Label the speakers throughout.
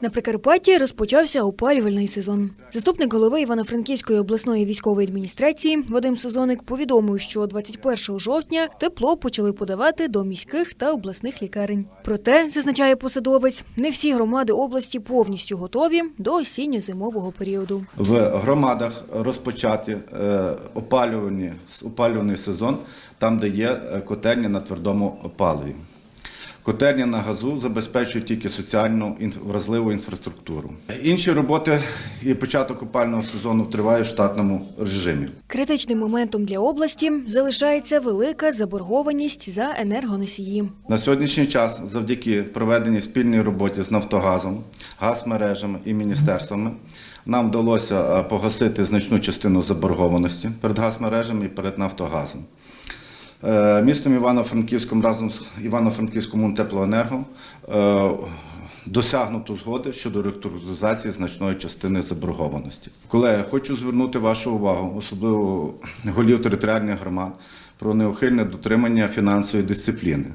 Speaker 1: На Прикарпатті розпочався опалювальний сезон. Заступник голови Івано-Франківської обласної військової адміністрації Вадим Сезоник повідомив, що 21 жовтня тепло почали подавати до міських та обласних лікарень. Проте, зазначає посадовець, не всі громади області повністю готові до осінньо-зимового періоду.
Speaker 2: В громадах розпочати е, опалювальні, опалювальний сезон там, де є котельні на твердому паливі. Котельні на газу забезпечують тільки соціальну вразливу інфраструктуру. Інші роботи і початок опального сезону триває в штатному режимі.
Speaker 1: Критичним моментом для області залишається велика заборгованість за енергоносії.
Speaker 2: На сьогоднішній час, завдяки проведеній спільній роботі з Нафтогазом, газмережами і міністерствами, нам вдалося погасити значну частину заборгованості перед газмережами і перед Нафтогазом. Е, Містом Івано-Франківським разом з Івано-Франківським теплоенерго е, досягнуто згоди щодо реструктуризації значної частини заборгованості. Колеги, хочу звернути вашу увагу, особливо голів територіальних громад, про неухильне дотримання фінансової дисципліни.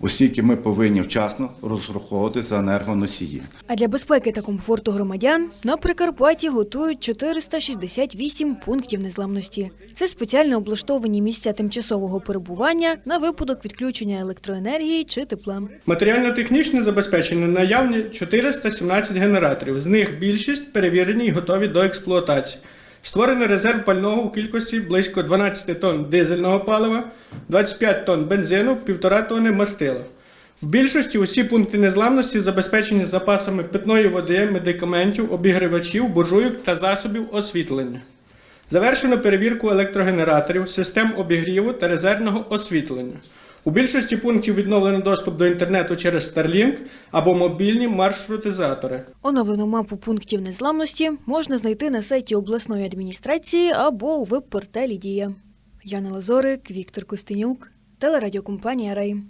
Speaker 2: Оскільки ми повинні вчасно розраховувати за енергоносії.
Speaker 1: А для безпеки та комфорту громадян на Прикарпатті готують 468 пунктів незламності. Це спеціально облаштовані місця тимчасового перебування на випадок відключення електроенергії чи тепла.
Speaker 3: Матеріально-технічне забезпечення наявні 417 генераторів. З них більшість перевірені і готові до експлуатації. Створений резерв пального у кількості близько 12 тонн дизельного палива, 25 тонн бензину, 1,5 тонни мастила. В більшості усі пункти незламності забезпечені запасами питної води, медикаментів, обігрівачів, буржуйок та засобів освітлення. Завершено перевірку електрогенераторів, систем обігріву та резервного освітлення. У більшості пунктів відновлено доступ до інтернету через Starlink або мобільні маршрутизатори.
Speaker 1: Оновлену мапу пунктів незламності можна знайти на сайті обласної адміністрації або у веб-порталі Дія. Яна Лазорик, Віктор Костенюк, телерадіокомпанія Рей.